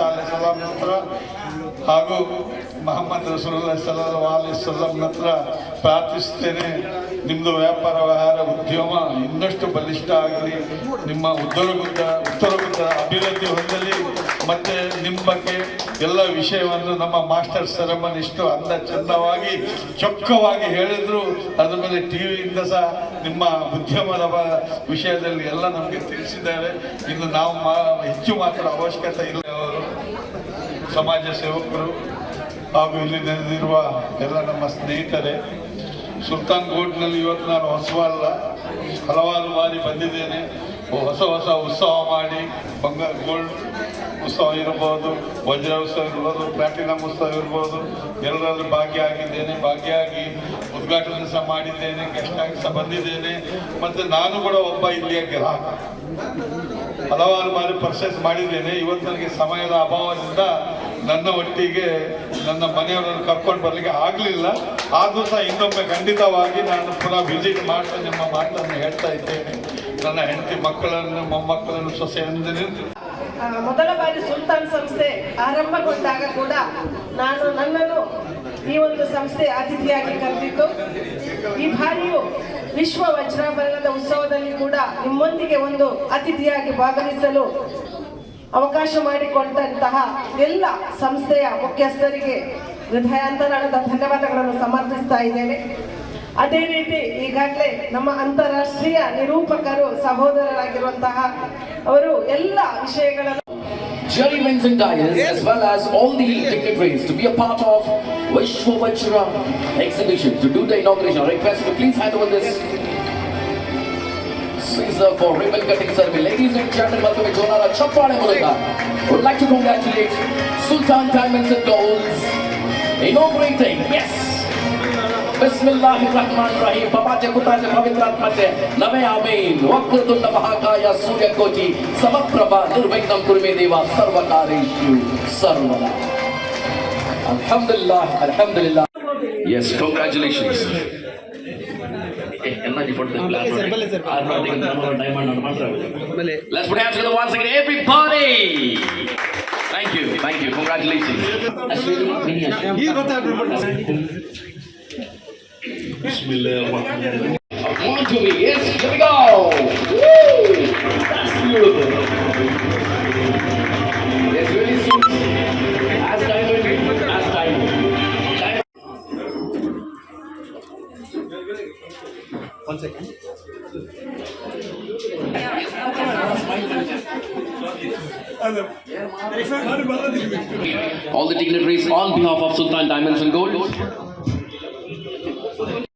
ಅಲೈ ಸಲಾಂ ಹತ್ರ ಹಾಗೂ ಮೊಹಮ್ಮದ್ ರಸೂಲ್ ಸಲ್ಲಲ್ಲಾಹು ಅಲೈಹಿ ವಸಲ್ಲಂ ಹತ್ರ ಪ್ರಾರ್ಥಿಸ್ತೇನೆ ನಿಮ್ಮದು ವ್ಯಾಪಾರ, ವ್ಯವಹಾರ, ಉದ್ಯಮ ಇನ್ನಷ್ಟು ಬಲಿಷ್ಠ ಆಗಲಿ. ನಿಮ್ಮ ಉತ್ತರಗುದ್ದ ಉತ್ತರಗುದ್ದ ಅಭಿವೃದ್ಧಿ ಹೊಂದಲಿ. ಮತ್ತೆ ನಿಮ್ಮ ಬಗ್ಗೆ ಎಲ್ಲ ವಿಷಯವನ್ನು ನಮ್ಮ ಮಾಸ್ಟರ್ ಸೆರೆಮನ್ ಇಷ್ಟು ಅಂದ ಚಂದವಾಗಿ ಚೊಕ್ಕವಾಗಿ ಹೇಳಿದ್ರು. ಅದ್ರ ಮೇಲೆ ಟಿವಿಯಿಂದ ಸಹ ನಿಮ್ಮ ಉದ್ಯಮದ ವಿಷಯದಲ್ಲಿ ಎಲ್ಲ ನಮಗೆ ತಿಳಿಸಿದ್ದಾರೆ. ಇನ್ನು ನಾವು ಹೆಚ್ಚು ಮಾತ್ರ ಅವಶ್ಯಕತೆ ಇಲ್ಲ ಅವರು. ಸಮಾಜ ಸೇವಕರು. ಹಾಗೂ ಇಲ್ಲಿ ನೆರೆದಿರುವ ಎಲ್ಲ ನಮ್ಮ ಸ್ನೇಹಿತರೆ, ಸುಲ್ತಾನ್ ಕೋರ್ಟ್ನಲ್ಲಿ ಇವತ್ತು ನಾನು ಹೊಸವ ಅಲ್ಲ ಹಲವಾರು ಬಾರಿ ಬಂದಿದ್ದೇನೆ. ಹೊಸ ಹೊಸ ಉತ್ಸವ ಮಾಡಿ, ಬಂಗಾರ ಗೋಲ್ಡ್ ಉತ್ಸವ ಇರ್ಬೋದು, ವಜ್ರ ಉತ್ಸವ ಇರ್ಬೋದು ಪ್ಲಾಟಿನಮ್ ಉತ್ಸವ ಇರ್ಬೋದು, ಎಲ್ಲರಲ್ಲೂ ಭಾಗಿಯಾಗಿದ್ದೇನೆ. ಭಾಗಿಯಾಗಿ ಉದ್ಘಾಟನೆ ಸಹ ಮಾಡಿದ್ದೇನೆ ಗೆಸ್ಟ್ ಆಗಿ ಸಹ ಬಂದಿದ್ದೇನೆ. ಮತ್ತು ನಾನು ಕೂಡ ಒಬ್ಬ ಇಲ್ಲಿಯ ಗ್ರಾಹಕ ಹಲವಾರು ಬಾರಿ ಪರ್ಚೇಸ್ ಮಾಡಿದ್ದೇನೆ. ಇವತ್ತು ನನಗೆ ಸಮಯದ ಅಭಾವದಿಂದ ನನ್ನ ಒಟ್ಟಿಗೆ ನನ್ನ ಮನೆಯವರನ್ನು ಕರ್ಕೊಂಡು ಬರಲಿಕ್ಕೆ ಆಗಲಿಲ್ಲ. ಆದರೂ ಸಹ ಇನ್ನೊಮ್ಮೆ ಖಂಡಿತವಾಗಿ ನಾನು ಪುನಃ ವಿಸಿಟ್ ಮಾಡ್ತಾ ನಿಮ್ಮ ಮಾತನ್ನು ಹೇಳ್ತಾ ಇದ್ದೇನೆ. ನನ್ನ ಹೆಂಡತಿ ಮಕ್ಕಳನ್ನು ಮೊಮ್ಮಕ್ಕಳನ್ನು ಸೊಸೆಯನ್ನು ಆ, ಮೊದಲ ಬಾರಿ ಸುಲ್ತಾನ್ ಸಂಸ್ಥೆ ಆರಂಭಗೊಂಡಾಗ ಕೂಡ ನಾನು ನನ್ನನ್ನು ಈ ಒಂದು ಸಂಸ್ಥೆ ಅತಿಥಿಯಾಗಿ ಕರೆದಿತ್ತು ಈ ಬಾರಿಯು ವಿಶ್ವ ವಜ್ರಾಭರಣದ ಉತ್ಸವದಲ್ಲಿ ಕೂಡ ನಿಮ್ಮೊಂದಿಗೆ ಒಂದು ಅತಿಥಿಯಾಗಿ ಭಾಗವಹಿಸಲು ಅವಕಾಶ ಮಾಡಿಕೊಟ್ಟಂತಹ ಎಲ್ಲ ಸಂಸ್ಥೆಯ ಮುಖ್ಯಸ್ಥರಿಗೆ ಹೃದಯಾಂತರಾಳದ ಧನ್ಯವಾದಗಳನ್ನು ಸಮರ್ಪಿಸ್ತಾ ಇದ್ದೇನೆ ಅದೇ ರೀತಿ ಈಗಾಗಲೇ ನಮ್ಮ ಅಂತಾರಾಷ್ಟ್ರೀಯ ನಿರೂಪಕರು ಸಹೋದರರಾಗಿರುವಂತಹ ಅವರು ಎಲ್ಲ ವಿಷಯಗಳನ್ನು Jerry and Dyers, as well as all the dignitaries to be a part of Vishwavachra exhibition to do the inauguration. I request to please hand over this Caesar for ribbon cutting ceremony. Ladies and gentlemen, welcome to Jonara Chapane Mulika. Would like to congratulate Sultan Diamonds and Golds inaugurating, yes, बिस्मिल्लाहिर्रहमानिर्रहीम बाबाचे कुताचे पवित्र आत्माचे नवे आमीन वक्रतुंड महाकाय सूर्यकोटी समप्रभा निर्विघ्नं कुर्मे देवा सर्वकारेषु सर्वदा Alhamdulillah, Alhamdulillah. Yes, congratulations. Let's put hands together once again, everybody. Thank you, thank you, congratulations. Ashwini, mini Ashwini. One to me, yes, here we go. Woo! That's beautiful. All the dignitaries on behalf of Sultan Diamonds and Gold.